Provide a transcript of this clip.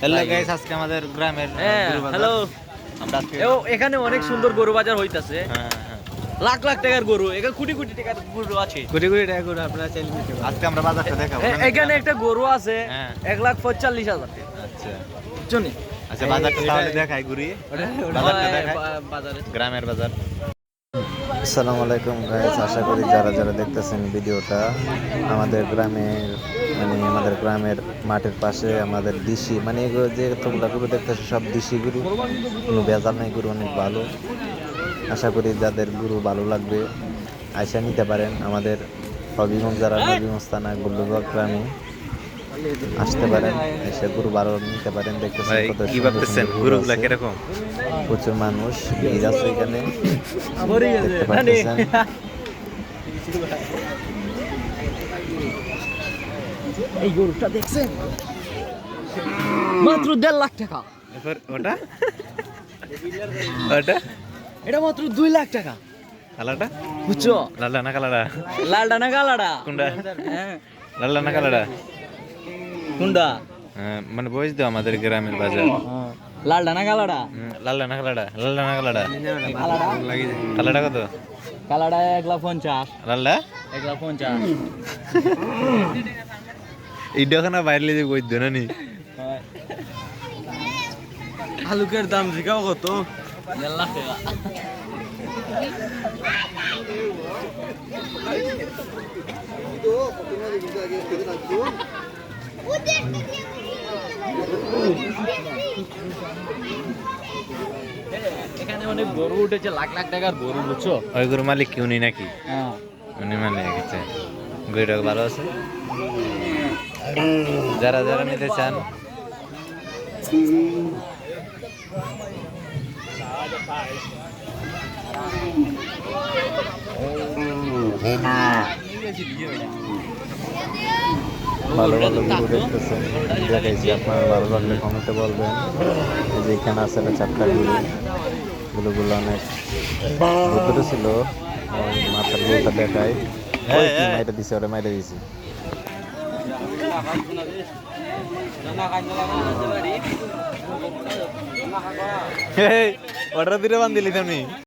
Hello guys আজকে আমাদের গ্রামের হ্যাঁ গরু বাজার। হ্যালো আমরা এখানে অনেক সুন্দর গরু বাজার হইতাছে। হ্যাঁ, হ্যাঁ। লাখ লাখ টাকার গরু এখানে কোটি কোটি টাকার গরু আছে। কোটি কোটি টাকা করে আপনারা চাইলে নিতে পারেন। আজকে আমরা বাজারটা দেখাবো। এখানে একটা গরু আছে হ্যাঁ। এক লাখ পঁয়তাল্লিশ হাজার আচ্ছা। জনি আচ্ছা বাজারটা তাহলে দেখাই ঘুরিয়ে বাজারটা দেখাই। বাজারে। গ্রামের বাজার। আসসালামু আলাইকুম গাইস আশা করি যারা যারা দেখতেছেন ভিডিওটা আমাদের গ্রামের মানে আমাদের গ্রামের মাঠের পাশে আমাদের দিশি মানে এগুলো যে তোমরা গরু দেখতেছো সব দিশি গরু। কোনো বেজাল নাই গরু অনেক ভালো। আশা করি যাদের গরু ভালো লাগবে আয়সা নিতে পারেন আমাদের হবিগঞ্জ যারা নবীগঞ্জ থানা গুল্লুবাগ গ্রামে আসতে পারেন এসে গরু ভালো নিতে পারেন দেখতেছেন কত কি ভাবতেছেন? গরু গরুগুলা কীরকম? প্রচুর মানুষ ভিড় আছে এখানে। দেখতে পাচ্ছেন এই গরুটা দেখছেন মাত্র দেড় লাখ টাকা। ওটা? ওটা? এটা মাত্র দুই লাখ টাকা। কালাটা বুঝছ? লাল্লা না কালাটা লালডা না কালাডা কোনটা হ্যাঁ। লাল্লা না কালাটা কোনটা হ্যাঁ, মানে বয়স দাও আমাদের গ্রামের বাজার। লালডা না কালাডা লাল্লা না কালাটা লাল্লা না কালাডা কালাটা কত? কালাডা এক লাখ পঞ্চাশ। লাল্লা এক লাখ পঞ্চাশ। এইটা ওখানে বাইরে যে বৈদ্য না নি? আলুকের দাম জিগাও কত? এখানে অনেক গরু উঠেছে লাখ লাখ টাকার গরু বুঝছ? ওই গরু মালিক কি উনি নাকি? হ্যাঁ। উনি মালিক আচ্ছা। গরুটা ভালো আছে? যারা যারা নিতে চান। ভালো ভালো গরু দেখতেছেন দেখাইছি, আপনারা ভালো লাগলে কমেন্টে বলবেন। যে এখানে আছে একটা চারটা গরু অনেক ছিল। মাথার গরুটা দেখায় মাইটা দিছে ওরে মাইটা দিছে। অর্ডার দিলে বান্ধিলি তুমি।